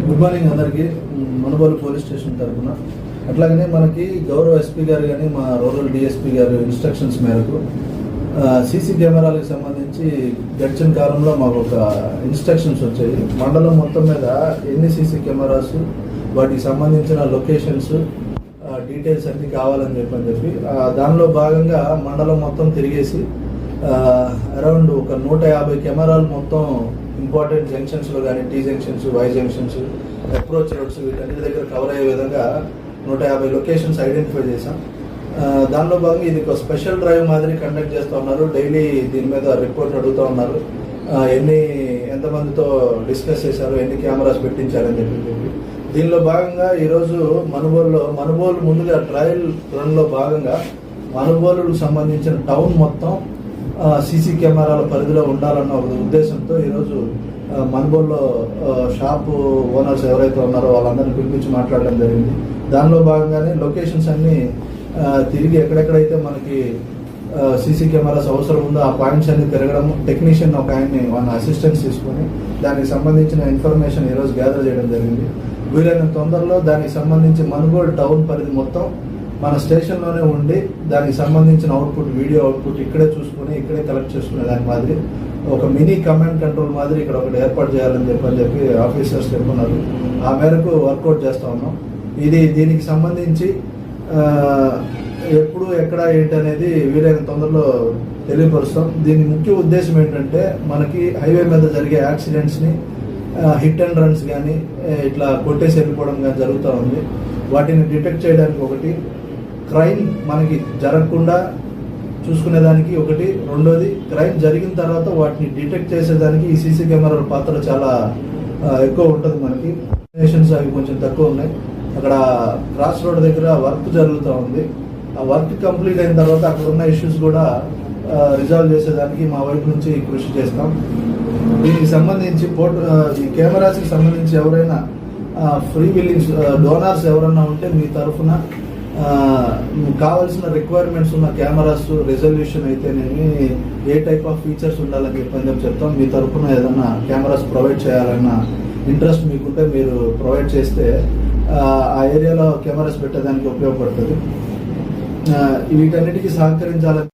Good morning అందరికీ Manubolu police station తరఫున అట్లాగనే మనకి గౌరవ ఎస్పీ గారు కానీ మా రూరల్ డిఎస్పీ గారు ఇన్స్ట్రక్షన్స్ మేరకు సీసీ కెమెరాలకు సంబంధించి గడిచిన కాలంలో మాకు ఒక ఇన్స్ట్రక్షన్స్ వచ్చాయి. మండలం మొత్తం మీద ఎన్ని సీసీ కెమెరాస్ వాటికి సంబంధించిన లొకేషన్స్ డీటెయిల్స్ అన్ని కావాలని చెప్పని చెప్పి దానిలో భాగంగా మండలం మొత్తం తిరిగేసి అరౌండ్ ఒక నూట యాభై కెమెరాలు మొత్తం ఇంపార్టెంట్ జంక్షన్స్లో కానీ T junctions Y junctions approach roads వీటన్నిటి దగ్గర కవర్ అయ్యే విధంగా నూట యాభై లొకేషన్స్ ఐడెంటిఫై చేశాం. దానిలో భాగంగా ఇది ఒక స్పెషల్ డ్రైవ్ మాదిరి కండక్ట్ చేస్తూ ఉన్నారు. డైలీ దీని మీద రిపోర్ట్ అడుగుతూ ఉన్నారు. ఎన్ని ఎంతమందితో డిస్కస్ చేశారు ఎన్ని కెమెరాస్ పెట్టించారని చెప్పి చెప్పి. దీనిలో భాగంగా ఈరోజు మనుబోలులో మనుబోలు ముందుగా ట్రయల్ రన్లో భాగంగా మనుబోలుకు సంబంధించిన టౌన్ మొత్తం సీసీ కెమెరాల పరిధిలో ఉండాలన్న ఒక ఉద్దేశంతో ఈరోజు ఆ, షాప్ ఓనర్స్ ఎవరైతే ఉన్నారో వాళ్ళందరినీ పిలిపించి మాట్లాడడం జరిగింది. దానిలో భాగంగానే లొకేషన్స్ అన్నీ తిరిగి ఎక్కడెక్కడైతే మనకి సీసీ కెమెరాస్ అవసరం ఉందో ఆ పాయింట్స్ అన్ని తిరగడం టెక్నీషియన్ ఒక ఆయన్ని వాళ్ళ అసిస్టెన్స్ తీసుకొని దానికి సంబంధించిన ఇన్ఫర్మేషన్ ఈరోజు గ్యాదర్ చేయడం జరిగింది. వీలైన తొందరలో దానికి సంబంధించి మనుగోడు టౌన్ పరిధి మొత్తం మన స్టేషన్లోనే ఉండి దానికి సంబంధించిన అవుట్పుట్ వీడియో అవుట్పుట్ ఇక్కడే చూసుకొని ఇక్కడే కలెక్ట్ చేసుకునే దాని మాదిరి ఒక మినీ కమాండ్ కంట్రోల్ మాదిరి ఇక్కడ ఒకటి ఏర్పాటు చేయాలని చెప్పి చెప్పి ఆఫీసర్స్ చెప్పున్నారు ఆ మేరకు వర్కౌట్ చేస్తూ ఉన్నాం. ఇది దీనికి సంబంధించి ఎప్పుడు ఎక్కడ ఏంటి అనేది వీలైన తొందరలో తెలియపరుస్తాం. దీని ముఖ్య ఉద్దేశం ఏంటంటే మనకి హైవే మీద జరిగే యాక్సిడెంట్స్ని హిట్ అండ్ రన్స్ కానీ ఇట్లా కొట్టేసి వెళ్ళిపోవడం కానీ జరుగుతూ ఉంది. వాటిని డిటెక్ట్ చేయడానికి ఒకటి క్రైమ్ మనకి జరగకుండా చూసుకునేదానికి ఒకటి. రెండోది క్రైమ్ జరిగిన తర్వాత వాటిని డిటెక్ట్ చేసేదానికి ఈ సీసీ కెమెరాల పాత్ర చాలా ఎక్కువ ఉంటుంది మనకి. నేషన్స్ అవి కొంచెం తక్కువ ఉన్నాయి. అక్కడ క్రాస్ రోడ్ దగ్గర వర్క్ జరుగుతూ ఉంది. ఆ వర్క్ కంప్లీట్ అయిన తర్వాత అక్కడ ఉన్న ఇష్యూస్ కూడా రిజాల్వ్ చేసేదానికి మా వైపు నుంచి కృషి చేస్తాం. దీనికి సంబంధించి ఫోటో ఈ కెమెరాస్కి సంబంధించి ఎవరైనా ఫ్రీ బిల్లింగ్స్ డోనార్స్ ఎవరైనా ఉంటే మీ తరఫున కావాల్సిన రిక్వైర్మెంట్స్ ఉన్న కెమెరాస్ రెజల్యూషన్ అయితేనేమి ఏ టైప్ ఆఫ్ ఫీచర్స్ ఉండాలని చెప్పని చెప్పి చెప్తాం. మీ తరఫున ఏదైనా కెమెరాస్ ప్రొవైడ్ చేయాలన్న ఇంట్రెస్ట్ మీకుంటే మీరు ప్రొవైడ్ చేస్తే ఆ, ఏరియాలో కెమెరాస్ పెట్టేదానికి ఉపయోగపడుతుంది. వీటన్నిటికీ సహకరించాలని